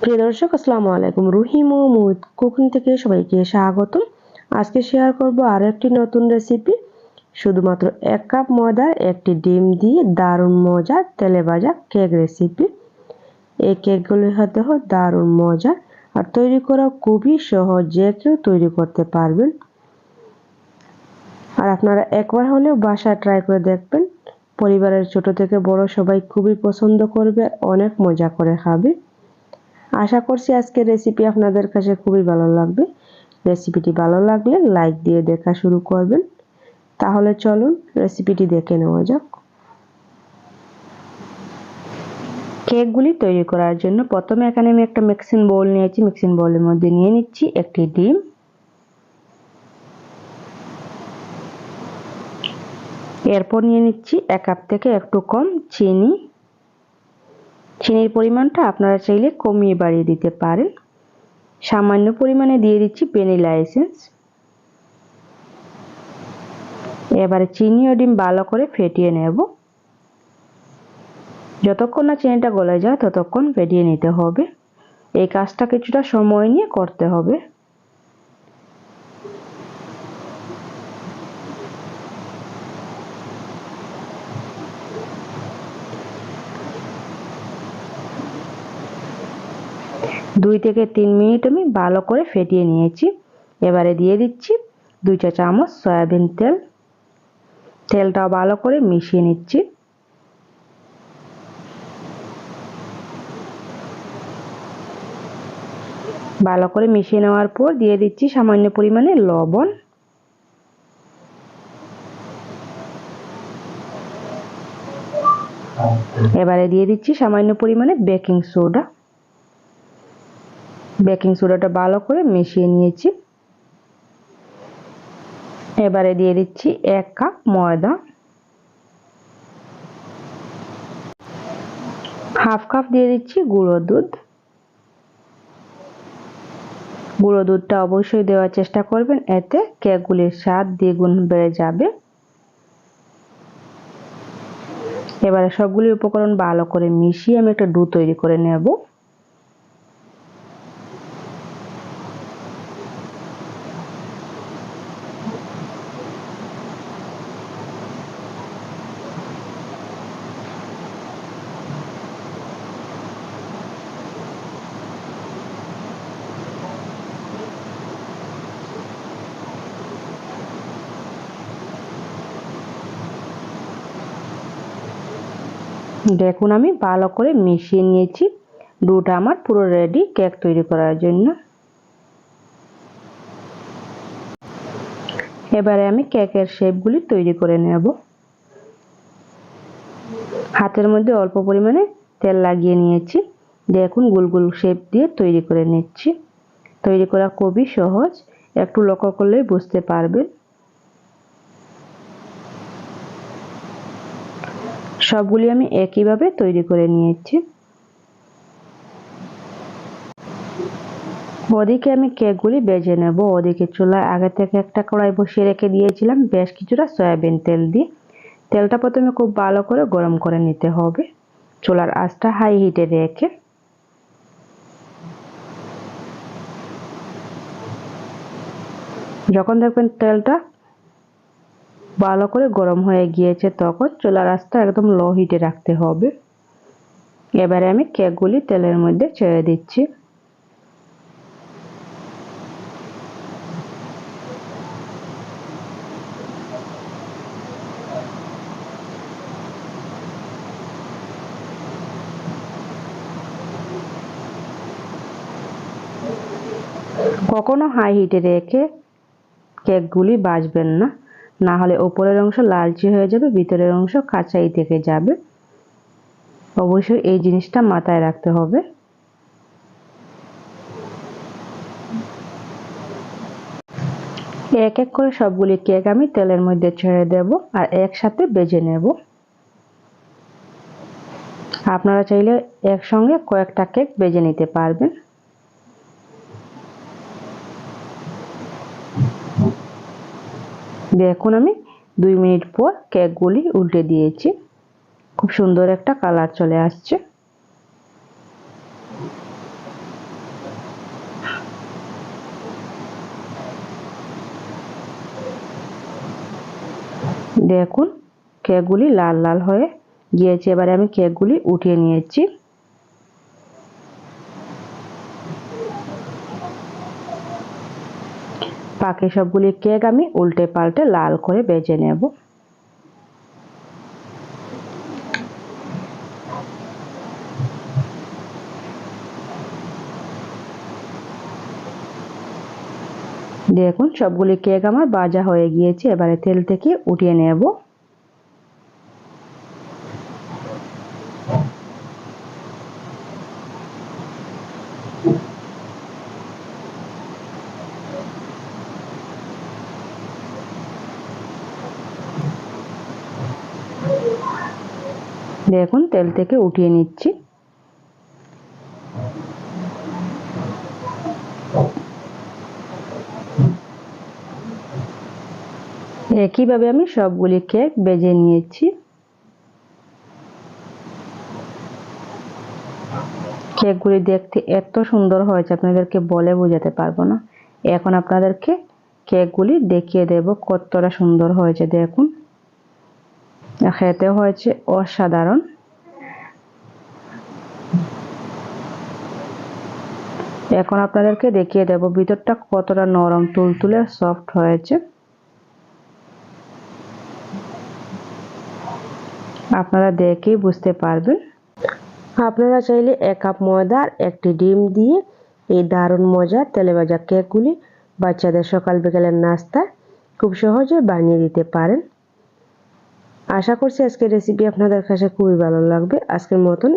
প্রিয় দর্শক, আসসালামু আলাইকুম। রুহিম মুদ কুকিং থেকে সবাইকে স্বাগতম। আজকে শেয়ার করব আরও একটি নতুন রেসিপি শুধুমাত্র এক কাপ ময়দার একটি ডিম দিয়ে দারুণ মজার তেলে ভাজা কেক রেসিপি এই কেকগুলি হতে হয় দারুণ মজা আর তৈরি করা খুবই সহজ, যে কেউ তৈরি করতে পারবেন। আর আপনারা একবার হলেও বাসায় ট্রাই করে দেখবেন। পরিবারের ছোট থেকে বড় সবাই খুবই পছন্দ করবে, অনেক মজা করে খাবে। আশা করছি আজকের রেসিপি আপনাদের কাছে খুবই ভালো লাগবে। রেসিপিটি ভালো লাগলে লাইক দিয়ে দেখা শুরু করবেন। তাহলে চলুন রেসিপিটি দেখে নেওয়া যাক। কেকগুলি তৈরি করার জন্য প্রথমে এখানে আমি একটা মিক্সিং বোল নিয়েছি। মিক্সিং বোলের মধ্যে নিয়ে নিচ্ছি একটি ডিম। এরপর নিয়ে নিচ্ছি এক কাপ থেকে একটু কম চিনি। চিনির পরিমাণটা আপনারা চাইলে কমিয়ে বাড়িয়ে দিতে পারেন। সামান্য পরিমাণে দিয়ে দিচ্ছি ভ্যানিলা এসেন্স। এবারে চিনি ও ডিম ভালো করে ফেটিয়ে নেব। যতক্ষণ না চিনিটা গলে যায় ততক্ষণ ফেটিয়ে নিতে হবে। এই কাজটা কিছুটা সময় নিয়ে করতে হবে। দুই থেকে তিন মিনিট আমি ভালো করে ফেটিয়ে নিয়েছি। এবারে দিয়ে দিচ্ছি দুই চা চামচ সয়াবিন তেল। তেলটাও ভালো করে মিশিয়ে নিচ্ছি। ভালো করে মিশিয়ে নেওয়ার পর দিয়ে দিচ্ছি সামান্য পরিমাণে লবণ। এবারে দিয়ে দিচ্ছি সামান্য পরিমাণে বেকিং সোডা। বেকিং সোডাটা ভালো করে মিশিয়ে নিয়েছি। এবারে দিয়ে দিচ্ছি এক কাপ ময়দা। হাফ কাপ দিয়ে দিচ্ছি গুঁড়ো দুধ। গুঁড়ো দুধটা অবশ্যই দেওয়ার চেষ্টা করবেন, এতে কেকগুলির স্বাদ দ্বিগুণ বেড়ে যাবে। এবারে সবগুলি উপকরণ ভালো করে মিশিয়ে আমি একটা ডু তৈরি করে নেব। দেখুন, আমি ভালো করে মিশিয়ে নিয়েছি। ডুটা আমার পুরো রেডি কেক তৈরি করার জন্য। এবারে আমি কেকের শেপগুলি তৈরি করে নেব। হাতের মধ্যে অল্প পরিমাণে তেল লাগিয়ে নিয়েছি। দেখুন, গোল গোল শেপ দিয়ে তৈরি করে নিচ্ছি। তৈরি করা খুবই সহজ। একটু লক্ষ্য করলেই বুঝতে পারবেন। সবগুলি আমি একইভাবে তৈরি করে নিয়েছি। ওদিকে আমি কেকগুলি বেজে নেব। ওদিকে চুলায় আগে থেকে একটা কড়াই বসিয়ে রেখে দিয়েছিলাম। বেশ কিছুটা সয়াবিন তেল দিয়ে। তেলটা প্রথমে খুব ভালো করে গরম করে নিতে হবে। চুলার আঁচটা হাই হিটে রেখে। যখন দেখবেন তেলটা ভালো করে গরম হয়ে গিয়েছে তখন। চুলার আঁচটা একদম লো হিটে রাখতে হবে। এবারে আমি কেকগুলি তেলের মধ্যে ছেড়ে দিচ্ছি। কখনো হাই হিটে রেখে কেকগুলি বাজবেন না। না হলে ওপরের অংশ লালচে হয়ে যাবে, ভিতরের অংশ কাঁচাই থেকে যাবে। অবশ্যই এই জিনিসটা মাথায় রাখতে হবে। এক এক করে সবগুলি কেক আমি তেলের মধ্যে ছেড়ে দেব আর একসাথে বেজে নেব। আপনারা চাইলে একসঙ্গে কয়েকটা কেক বেজে নিতে পারবেন। দিয়ে এখন আমি দুই মিনিট পর কেকগুলি উল্টে দিয়েছি। খুব সুন্দর একটা কালার চলে আসছে। দেখুন, কেকগুলি লাল লাল হয়ে গিয়েছে। এবারে আমি কেকগুলি উঠিয়ে নিয়েছি। বাকি সবগুলি কেক আমি উল্টে পাল্টে লাল করে বেজে নেব। দেখুন, সবগুলি কেক আমার বাজা হয়ে গিয়েছে, এবারে তেল থেকে উঠিয়ে নেব। দেখুন তেল থেকে উঠিয়ে নিচ্ছি। একইভাবে আমি সবগুলি কেক বেজে নিয়েছি? কেকগুলি দেখতে এত সুন্দর হয়েছে, আপনাদেরকে বলে বোঝাতে পারব না। এখন আপনাদেরকে কেকগুলি দেখিয়ে দেব কতটা সুন্দর হয়েছে, দেখুন। খেতে হয়েছে অসাধারণ। এখন আপনাদেরকে দেখিয়ে দেব ভিতরটা কতটা নরম, তুলতুলে সফট হয়েছে। আপনারা দেখেই বুঝতে পারবেন। আপনারা চাইলে এক কাপ ময়দা আর একটি ডিম দিয়ে এই দারুণ মজার তেলে ভাজা কেকগুলি বাচ্চাদের সকাল বিকেলের নাস্তা খুব সহজে বানিয়ে দিতে পারেন। আশা করছি আজকের রেসিপি আপনাদের কাছে খুবই ভালো লাগবে। আজকের মতন